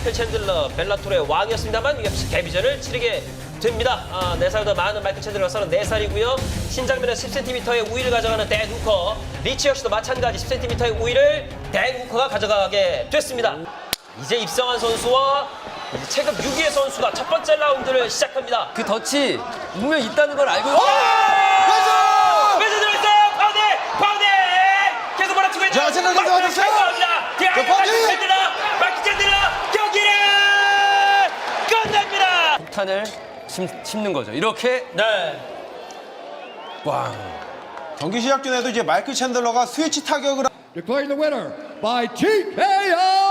마이클 챈들러 벨라토르의 왕이었습니다만 UFC 데뷔전을 치르게 됩니다. 아, 4살 더 많은 마이클 챈들러가 34살이고요. 신장면에 10cm의 우위를 가져가는 댄 후커. 리치 역시도 마찬가지 10cm의 우위를 댄 후커가 가져가게 됐습니다. 이제 입성한 선수와 이제 체급 6위의 선수가 첫 번째 라운드를 시작합니다. 그 덫이 분명 있다는 걸 알고 왼손 들어있어요! 파운딩! 파운딩! 계속 몰아치고 있는 자, 마이클 어딨어요? 챈들러입니다. 뒤에 자, 파운딩! 마이클 챈들러! 마이클 챈들러! 경기를 폭탄을 심, 심는 거죠. 이렇게 네. 꽝. 경기 시작 전에도 이제 마이클 챈들러가 스위치 타격을 Declaring the winner by TKO